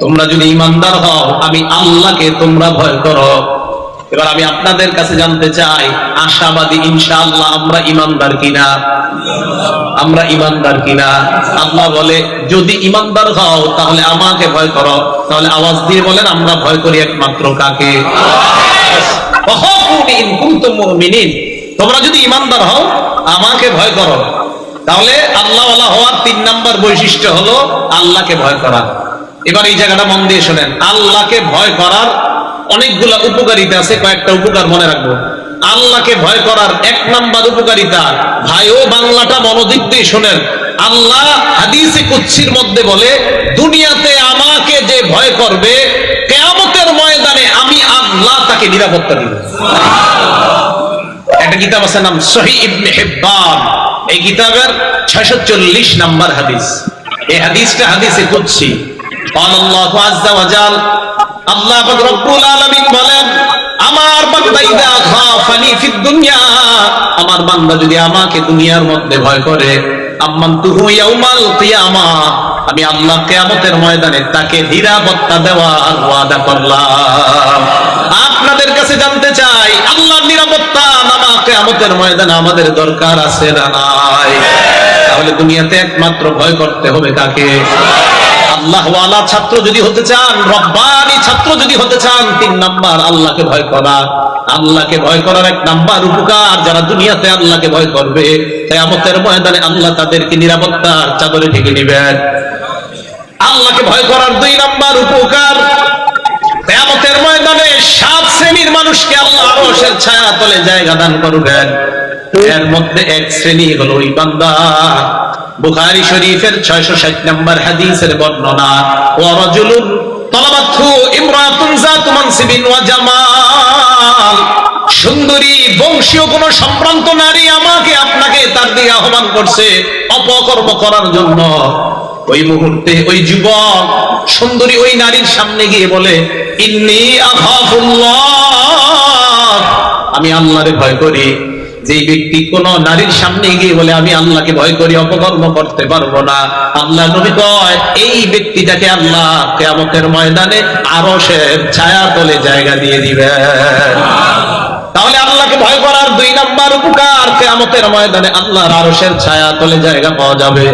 তোমরা যদি ইমানদার হও, আমি আল্লাহকে তোমরা ভয় করো। এবার আমি আপনাদের কাছে জানতে চাই, আশাবাদী ইনশাআল্লাহ আমরা ইমানদার কিনা? আমরা ইমানদার কিনা? আল্লাহ বলে, যদি ইমানদার হও, তাহলে আমাকে ভয় করো। তাহলে আওয়াজ দিয়ে বলেন, আমরা ভয় করি একমাত্র কাকে। তোমরা যদি ইমানদার হও, আমাকে ভয় করো। তাহলে আল্লাহ হওয়ার তিন নাম্বার বৈশিষ্ট্য হলো আল্লাহকে ভয় করা। এবার এই জায়গাটা মন দিয়ে শোনেন। আল্লাহকে ভয় করার অনেকগুলা উপকারিতা আছে কয়েকটা উপকার মনে রাখব। আল্লাহকে ভয় করার এক নাম্বার উপকারিতা ভাইও বাংলাটা মনোযোগ দিয়ে শোনেন। আল্লাহ হাদিসে কুচ্ছির মধ্যে বলে দুনিয়াতে আমাকে যে ভয় করবে কেয়ামতের ময়দানে আমি আল্লাহ তাকে নিরাপত্তা দিব। একটা কিতাব আছে নাম সহি ইবনে হিব্বান। এই কিতাবের 640 নাম্বার হাদিস। এই হাদিসটা হাদিসে কুদসি আমার বান্দা যদি আমাকে দুনিয়ার মধ্যে ভয় করে আমি আল্লাহ কেয়ামতের ময়দানে তাকে নিরাপত্তা দেওয়ার ওয়াদা করলাম। আপনাদের কাছে জানতে চাই আল্লাহ নিরাপত্তা নামা কেয়ামতের ময়দানে আমাদের দরকার আছে না নাই? তাহলে দুনিয়াতে একমাত্র ভয় করতে হবে কাকে? আল্লাহওয়ালা ছাত্র যদি হতে চান, রব্বানি ছাত্র যদি হতে চান, তিন নাম্বার, আল্লাহকে ভয় করা। আল্লাহকে ভয় করার এক নাম্বার উপকার যারা দুনিয়াতে আল্লাহকে ভয় করবে। কেয়ামতের ময়দানে আল্লাহ তাদেরকে নিরাপত্তার চাদরে ঢেকে নেবেন। আল্লাহকে ভয় করার দুই নাম্বার উপকার, কেয়ামতের ময়দানে সাত শ্রেণির মানুষকে আল্লাহ আরশের ছায়া তলে জায়গা দান করবেন। এর মধ্যে এক শ্রেণি হলো বান্দা। বুখারী শরীফের 660 নম্বর হাদিসের বর্ণনা, ওয়া রাজুলুন তালাবাতহু ইমরাতুন সুন্দরী, বংশীয় কোন সম্ভ্রান্ত নারী আমাকে আপনাকে তার দিকে আহ্বান করছে অপকর্ম করার জন্য। ওই মুহূর্তে ওই যুবক সুন্দরী ওই নারীর সামনে গিয়ে বলে, ইন্নি আমি আল্লাহরে ভয় করি। যে ব্যক্তি কোন নারীর সামনে গিয়ে বলে, আমি আল্লাহকে ভয় করি, অপকর্ম করতে পারব না। আল্লাহ নবী কয়, এই ব্যক্তিটাকে আল্লাহ কেয়ামতের ময়দানে আরও সে ছায়া তলে জায়গা দিয়ে দিবেন তাহলে আল্লাহকে ভয় করার দুই নাম্বার উপকার, কেয়ামতের ময়দানে আল্লাহর আরশের ছায়া তলে জায়গা পাওয়া যাবে।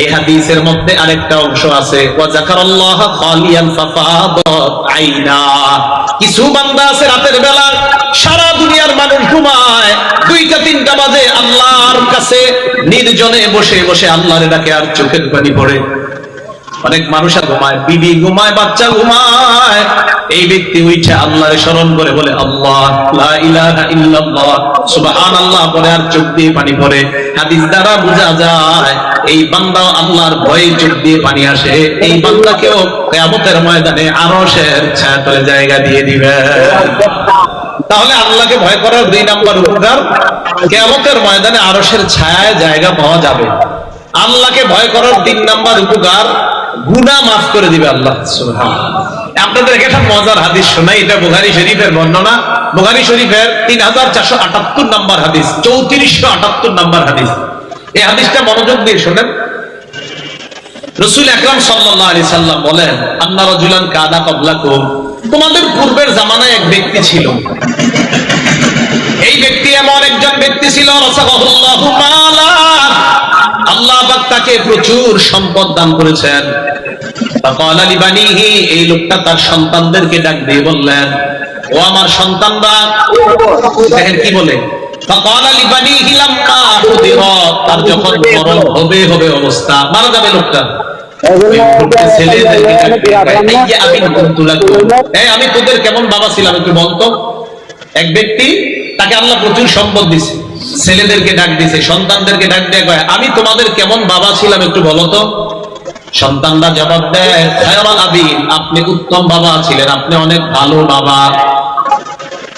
এই হাদিসের মধ্যে আরেকটা অংশ আছে কিছু বান্দা আছে রাতের বেলা সারা দুনিয়ার মানুষ ঘুমায়, দুইটা, তিনটা বাজে, আল্লাহর কাছে নির্জনে বসে বসে আল্লাহরে ডাকে আর চোখের পানি পড়ে। অনেক মানুষ ঘুমায়, বিবি ঘুমায়, বাচ্চা ঘুমায়। এই ব্যক্তি উঠে আল্লাহরে স্মরণ করে বলে, আল্লাহ ইল্লাল্লাহ, সুবহানাল্লাহ, বলে আর চোখ দিয়ে পানি পড়ে। হাদিস দ্বারা বোঝা যায় এই বান্দা আল্লাহর ভয়ে চোখ দিয়ে পানি আসে। এই বান্দাকেও কিয়ামতের ময়দানে আরশের ছায়াতলে জায়গা দিয়ে দিবে। তাহলে আল্লাহকে ভয় করার দুই নাম্বার উপকার কেয়ামতের ময়দানে আরশের ছায়ায় জায়গা পাওয়া যাবে। আল্লাহকে ভয় করার তিন নাম্বার উপকার, গুনাহ মাফ করে দিবে আল্লাহ। আপনাদের একটা মজার হাদিস শোনাই, এটা বুখারী শরীফের বর্ণনা। বুখারী শরীফের তিন হাজার চারশো আটাত্তর নাম্বার হাদিস, চৌত্রিশশো আটাত্তর নাম্বার হাদিস। এই হাদিসটা মনোযোগ দিয়ে শোনেন। রসুল সাল্লাম বলেন, আন্না কাদা তোমাদের পূর্বের জামানায় এক ব্যক্তি ছিল। এই ব্যক্তি এমন একজন ব্যক্তি ছিল আল্লাহ তাকে প্রচুর সম্পদ দান করেছেন। এই লোকটা তার সন্তানদেরকে ডাক দিয়ে বললেন, ও আমার সন্তানরা, দেখেন কি বলে? আমি তোদের কেমন বাবা ছিলাম একটু বলতো এক ব্যক্তি তাকে আল্লাহ প্রচুর সম্পদ দিছে। ছেলেদেরকে ডাক দিছে সন্তানদেরকে ডাক দিয়ে কয় আমি তোমাদের কেমন বাবা ছিলাম একটু বলো তো। সন্তানরা জবাব দেয় আপনি উত্তম বাবা ছিলেন আপনি অনেক ভালো বাবা।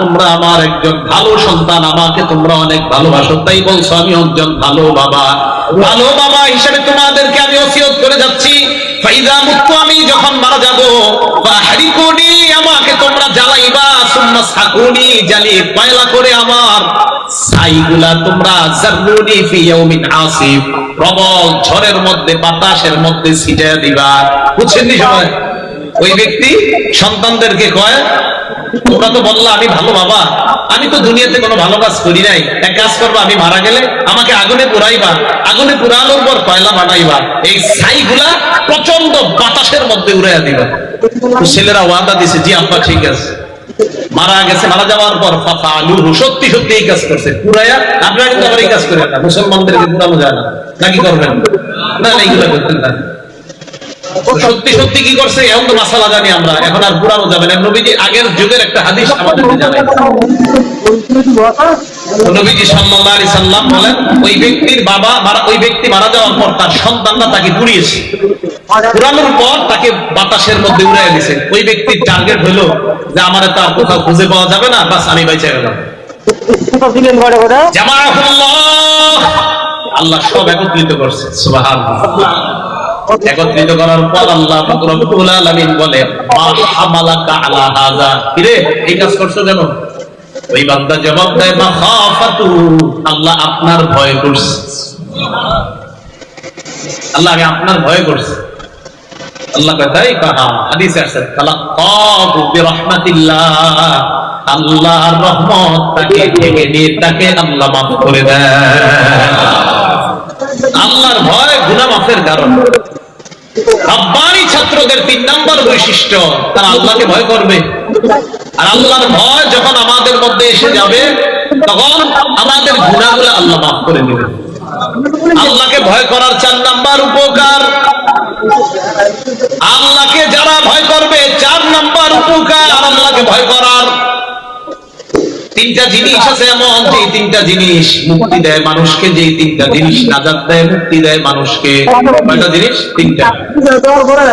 তোমরা আমার একজন ভালো সন্তান, আমাকে তোমরা অনেক ভালোবাসো। তাই বলছো, আমি একজন ভালো বাবা। ভালো বাবা হিসেবে তোমাদেরকে আমি ওসিয়ত করে যাচ্ছি। আমি যখন মারা যাব আমাকে তোমরা জ্বালাইবা, সুম্মা সাকুনি, জ্বালিয়ে কয়লা করে আমার ছাইগুলা তোমরা জাররুনি ফি আসিফ। প্রবল ঝড়ের মধ্যে, বাতাসের মধ্যে ছিটিয়ে দিবা। বুঝছেন নি সবাই? ওই ব্যক্তি সন্তানদেরকে কয় তোমরা তো বললা, আমি ভালো বাবা। আমি তো দুনিয়াতে কোনো ভালো কাজ করি নাই। এক কাজ করবা, আমি মারা গেলে আমাকে আগুনে পুরাইবা, আগুনে পুরানোর পর কয়লা বানাইবা। এই ছাইগুলা প্রচণ্ড বাতাসের মধ্যে উড়াইয়া দিবা। ছেলেরা ওয়াদা দিছে, জি আব্বা, ঠিক আছে। মারা গেছে, মারা যাওয়ার পর ফাফা আলু সত্যি সত্যি এই কাজ করছে। পুরাইয়া, আপনারা কিন্তু আবার এই কাজ করেন না, মুসলমানদেরকে পুরানো যায় না। নাকি করবেন? না, এইগুলো করতেন না। ওই ব্যক্তির বাবা ওই ব্যক্তি মারা যাওয়ার পর তার সন্তানরা তাকে পুড়িয়েছে। পুরানোর পর তাকে বাতাসের মধ্যে উড়াইয়া দিছে। ওই ব্যক্তির টার্গেট হলো যে আমার তো আর কোথাও খুঁজে পাওয়া যাবে না, বাস আমি বাইচে গেলাম। আল্লাহ সব একত্রিত করছে। একত্রিত করার পর আল্লাহ রব্বুল আলামিন বলে হাযা। এই কাজ করছ কেন? ওই বান্দা জবাব দেয় মা খাফাতু আল্লাহ আপনার ভয় করছে। আল্লাহ, আমি আপনার ভয় করছি। আল্লাহ কথাই কাহা হাদিসে আছে তালাক্কাহু বিরহমাতিল্লাহ। আল্লাহর রহমত তাকে ঢেকে নিয়ে তাকে আল্লাহ মাফ করে দেয়। আল্লাহর ভয় গুনাহ মাফের কারণ। রব্বানি ছাত্রদের তিন নাম্বার বৈশিষ্ট্য, তারা আল্লাহকে ভয় করবে। আর আল্লাহর ভয় যখন আমাদের মধ্যে এসে যাবে, তখন আমাদের গুণাগুলো আল্লাহ মাফ করে দিবে। আল্লাহকে ভয় করার চার নাম্বার উপকার। আল্লাহকে যারা ভয় করবে, চার নাম্বার উপকার, আল্লাহকে ভয় করার তিনটা জিনিস আছে এমন যে তিনটা জিনিস মুক্তি দেয় মানুষকে যে তিনটা জিনিস নাজাত দেয়, মুক্তি দেয় মানুষকে। কয়টা জিনিস? তিনটা।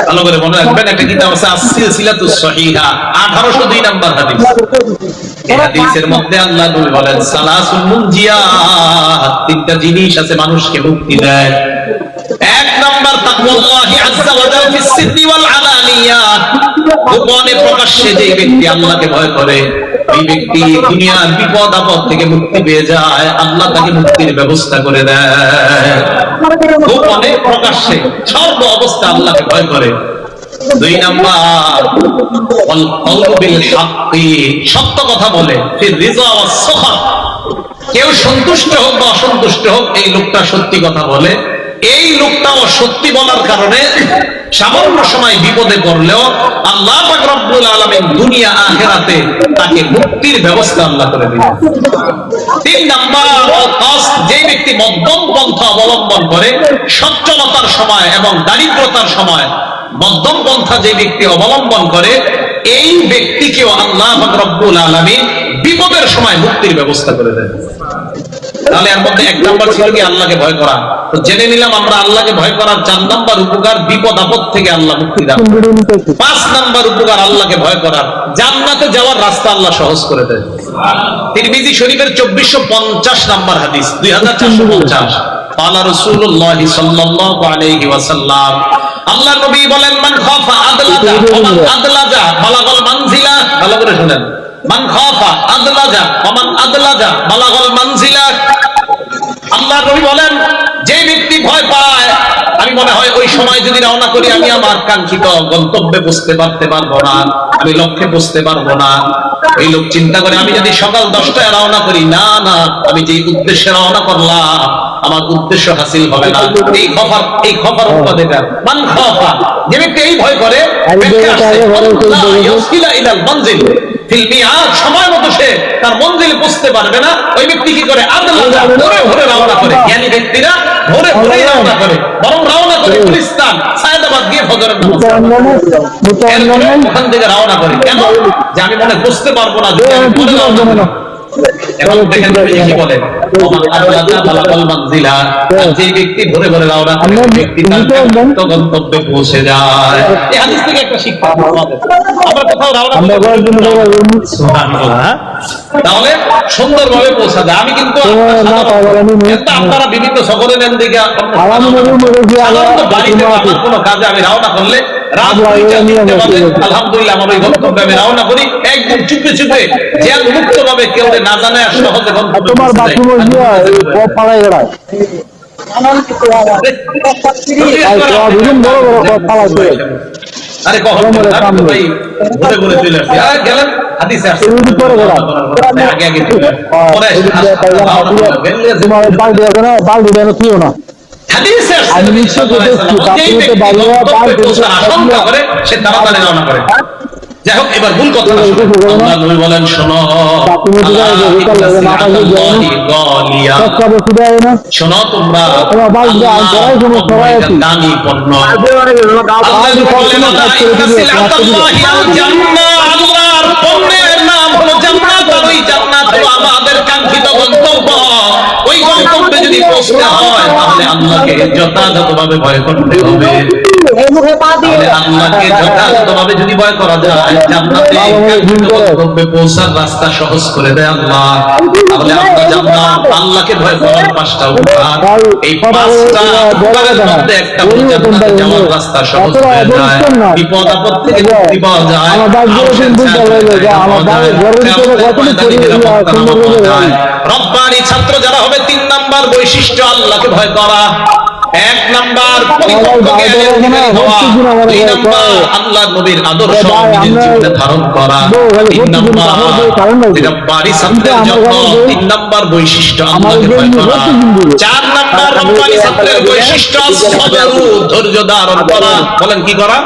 ভালো করে মনে রাখবেন, একটা কিতাব আছে আসসিলাতুস সহিহা 1802 নাম্বার হাদিস। এই হাদিসের মধ্যে আল্লাহ বলেন, সালাসুল মুনজিয়াত, তিনটা জিনিস আছে মানুষকে মুক্তি দেয়। এক নাম্বার তাকওয়াল্লাহি আযজা ওয়া জাল ফিস সিররি ওয়াল আলানিয়া গোপনে প্রকাশ্যে যে ব্যক্তি আল্লাহকে ভয় করে, এই ব্যক্তি দুনিয়ার বিপদ আপদ থেকে মুক্তি পেয়ে যায়, আল্লাহ তাকে মুক্তির ব্যবস্থা করে দেয়। গোপনে প্রকাশ্যে সর্ব অবস্থা আল্লাহকে ভয় করে। দুই সত্য কথা বলে কেউ সন্তুষ্ট হোক বা অসন্তুষ্ট হোক, এই লোকটা সত্যি কথা বলে। এই লোকটাও সত্যি বলার কারণে সামান্য সময় বিপদে পড়লেও আল্লাহ রব্বুল আলামিন দুনিয়া, আখেরাতে তাকে মুক্তির ব্যবস্থা আল্লাহ করে দিলেন। তিন নাম্বার যে ব্যক্তি মধ্যম পন্থা অবলম্বন করে, সচ্ছলতার সময় এবং দারিদ্রতার সময় মধ্যম পন্থা যে ব্যক্তি অবলম্বন করে, এই ব্যক্তিকেও আল্লাহ রব্বুল আলামিন বিপদের সময় মুক্তির ব্যবস্থা করে দেন তাহলে এর মধ্যে এক নাম্বার ছিল কি আল্লাহকে ভয় করা তো জেনে নিলাম আমরা আল্লাহকে ভয় করার চার নাম্বার উপকার বিপদ আপদ থেকে আল্লাহ মুক্তি দান পাঁচ নাম্বার উপকার আল্লাহকে ভয় করার জান্নাতে যাওয়ার রাস্তা আল্লাহ সহজ করে দেন তিরমিজি শরীফের চব্বিশশো পঞ্চাশ নাম্বার হাদিস দুই হাজার চারশো পঞ্চাশ قال رسول الله صلى الله عليه وسلم আল্লাহ নবী বলেন মান খাফা আদলাজা ওমান আদলাজা বালাগাল মানজিলা ভালো করে শুনেন মান খাফা আদলাজা ওমান আদলাজা বালাগাল মানজিলা। আল্লাহ নবী বলেন যে ব্যক্তি ভয় পায় আমি মনে হয় ওই সময় যদি রওনা করি আমি আমার কাঙ্ক্ষিত গন্তব্যে পৌঁছতে পারতে পারব না আমি লক্ষ্যে পৌঁছতে পারব না। এই লোক চিন্তা করে আমি যদি সকাল দশটায় রওনা করি না না আমি যে উদ্দেশ্যে রওনা করলাম আমার উদ্দেশ্য হাসিল হবে না। এই খফার এই খফার উৎপাদেকার মান খফা যে ব্যক্তি এই ভয় করে সময় মতো সে তার মঞ্জিলে বুঝতে পারবে না। ওই ব্যক্তি কি করে? রওনা করে। জ্ঞানী ব্যক্তিরা ভোরে ভোরে রওনা করে। বরং রওনা করে গুলিস্তান সায়দাবাদ গিয়ে ফজরের ওখান থেকে রওনা করে। কেন? যে আমি মনে বুঝতে পারব না যদি আমি। এখন দেখেন কি বলেন? ওমান আবলাদা বালাগাল যে ব্যক্তি ভরে ভরে রওনা করে ব্যক্তি তার গন্তব্যে পৌঁছে যায়। এই হাদিস থেকে একটা শিক্ষা আমরা কোথাও রওনা আমরা করতে করার জন্য সুবহানাল্লাহ। তাহলে সুন্দরভাবে পৌঁছা যায়। আমি কিন্তু আপনারা বিভিন্ন নেন দিকে বাড়িতে কোনো কাজে আমি রওনা করলে আলহামদুলিল্লাহ আমার গন্তব্যে আমি রওনা করি। একদম চুপে চুপে জেল মুক্ত ভাবে কেউ না জানে আর সহজে তোমার বাথরুম। পাড়ায় গড়ায় আর কখন। ভাই ঘুরে ঘুরে চলে আসছি। আর গেলাম। না না? হাদিসে আসছে যেই হোক এবার ভুল কথা শোনো। বলেন শোনো বাথরুমে তো যাই, আল্লাহ গন্তব্যে হয় তাহলে আল্লাহকে যথাযথভাবে ভয় করতে হবে। আল্লাহকে যথাযথভাবে যদি ভয় করা যায় জান্নাতে গন্তব্যে পৌঁছার রাস্তা সহজ করে দেয় আল্লাহ। তাহলে আমরা আল্লাহকে ভয় করার পাঁচটা উপকার এই পাঁচটা উপকারের মধ্যে একটা হলো জান্নাতে যাওয়ার রাস্তা সহজ হয়ে যায় বিপদ আপদ থেকে মুক্তি পাওয়া যায় ছাত্র যারা হবে তিন নাম্বার বৈশিষ্ট্য আল্লাহকে ভয় করা এক নাম্বার দুই আল্লাহ নবীর আদর্শ জীবনে ধারণ করা। তিন নাম্বার ছাত্রের জন্য তিন নাম্বার বৈশিষ্ট্য আল্লাহকে ভয় করা চার নাম্বার রব্বানি ছাত্রের বৈশিষ্ট্য ধৈর্য ধারণ করা। বলেন কি করা?